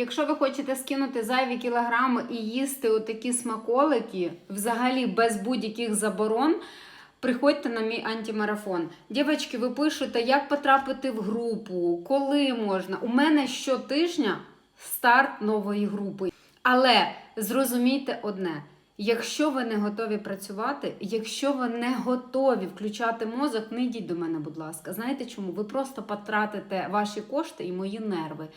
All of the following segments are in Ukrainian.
Якщо ви хочете скинути зайві кілограми і їсти отакі смаколики, взагалі без будь-яких заборон, приходьте на мій антимарафон. Дівчатки, ви пишете, як потрапити в групу, коли можна. У мене щотижня старт нової групи. Але зрозумійте одне: якщо ви не готові працювати, якщо ви не готові включати мозок, не йдіть до мене, будь ласка. Знаєте чому? Ви просто потратите ваші кошти і мої нерви.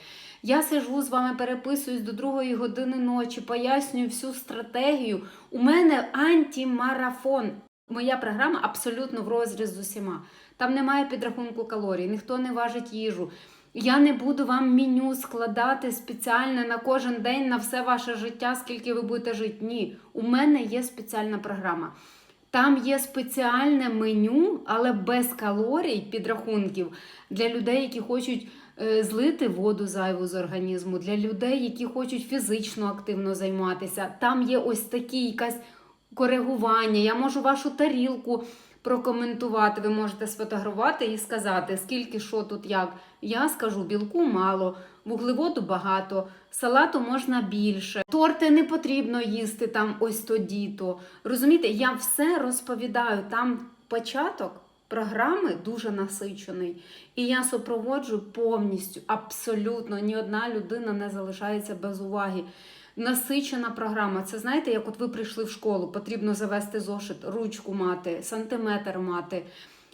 Я сижу з вами, переписуюсь до другої години ночі, пояснюю всю стратегію. У мене антимарафон. Моя програма абсолютно в розріз з усіма. Там немає підрахунку калорій, ніхто не важить їжу. Я не буду вам меню складати спеціально на кожен день на все ваше життя, скільки ви будете жити. Ні, у мене є спеціальна програма. Там є спеціальне меню, але без калорій, підрахунків для людей, які хочуть е, злити воду зайву з організму, для людей, які хочуть фізично активно займатися. Там є ось такі якась коригування. Я можу вашу тарілку прокоментувати. Ви можете сфотографувати і сказати, скільки що тут як. Я скажу, білку мало, вуглеводу багато, салату можна більше. Торти не потрібно їсти там ось тоді-то. Розумієте, я все розповідаю. Там початок програми дуже насичений. І я супроводжу повністю, абсолютно ні одна людина не залишається без уваги. Насичена програма. Це знаєте, як от ви прийшли в школу, потрібно завести зошит, ручку мати, сантиметр мати.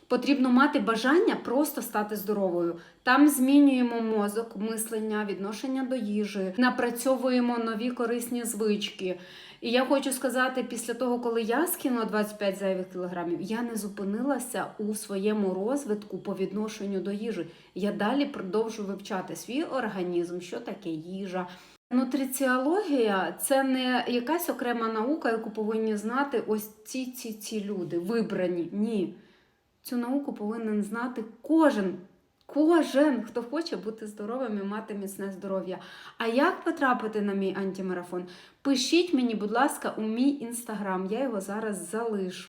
Потрібно мати бажання просто стати здоровою. Там змінюємо мозок, мислення, відношення до їжі, напрацьовуємо нові корисні звички. І я хочу сказати, після того, коли я скинула 25 зайвих кілограмів, я не зупинилася у своєму розвитку по відношенню до їжі. Я далі продовжую вивчати свій організм, що таке їжа. Нутриціологія це не якась окрема наука, яку повинні знати ось ці ці ці люди, вибрані. Ні. Цю науку повинен знати кожен. Кожен, хто хоче бути здоровим і мати міцне здоров'я. А як потрапити на мій антимарафон? Пишіть мені, будь ласка, у мій інстаграм. Я його зараз залишу.